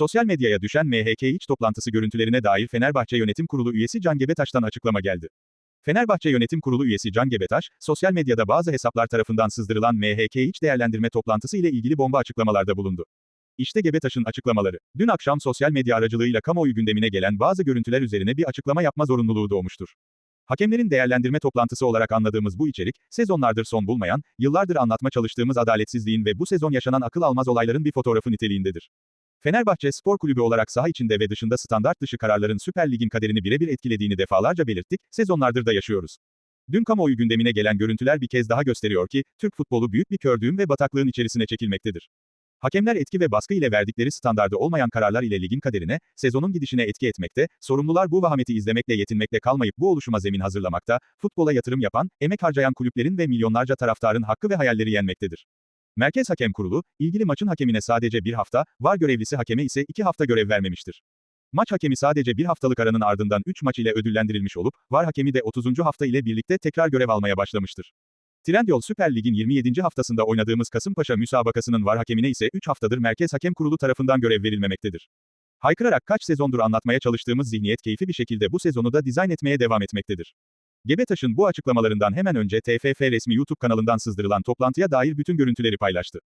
Sosyal medyaya düşen MHK iç toplantısı görüntülerine dair Fenerbahçe Yönetim Kurulu üyesi Can Gebetaş'tan açıklama geldi. Fenerbahçe Yönetim Kurulu üyesi Can Gebetaş, sosyal medyada bazı hesaplar tarafından sızdırılan MHK iç değerlendirme toplantısı ile ilgili bomba açıklamalarda bulundu. İşte Gebetaş'ın açıklamaları. Dün akşam sosyal medya aracılığıyla kamuoyu gündemine gelen bazı görüntüler üzerine bir açıklama yapma zorunluluğu doğmuştur. Hakemlerin değerlendirme toplantısı olarak anladığımız bu içerik, sezonlardır son bulmayan, yıllardır anlatma çalıştığımız adaletsizliğin ve bu sezon yaşanan akıl almaz olayların bir fotoğrafı niteliğindedir. Fenerbahçe Spor Kulübü olarak saha içinde ve dışında standart dışı kararların Süper Lig'in kaderini birebir etkilediğini defalarca belirttik, sezonlardır da yaşıyoruz. Dün kamuoyu gündemine gelen görüntüler bir kez daha gösteriyor ki, Türk futbolu büyük bir kördüğüm ve bataklığın içerisine çekilmektedir. Hakemler etki ve baskı ile verdikleri standardı olmayan kararlar ile ligin kaderine, sezonun gidişine etki etmekte, sorumlular bu vahameti izlemekle yetinmekle kalmayıp bu oluşuma zemin hazırlamakta, futbola yatırım yapan, emek harcayan kulüplerin ve milyonlarca taraftarın hakkı ve hayalleri yenmektedir. Merkez Hakem Kurulu, ilgili maçın hakemine sadece bir hafta, var görevlisi hakeme ise iki hafta görev vermemiştir. Maç hakemi sadece bir haftalık aranın ardından 3 maç ile ödüllendirilmiş olup, var hakemi de 30. hafta ile birlikte tekrar görev almaya başlamıştır. Trendyol Süper Lig'in 27. haftasında oynadığımız Kasımpaşa müsabakasının var hakemine ise 3 haftadır Merkez Hakem Kurulu tarafından görev verilmemektedir. Haykırarak kaç sezondur anlatmaya çalıştığımız zihniyet keyfi bir şekilde bu sezonu da dizayn etmeye devam etmektedir. Gebetaş'ın bu açıklamalarından hemen önce TFF resmi YouTube kanalından sızdırılan toplantıya dair bütün görüntüleri paylaştı.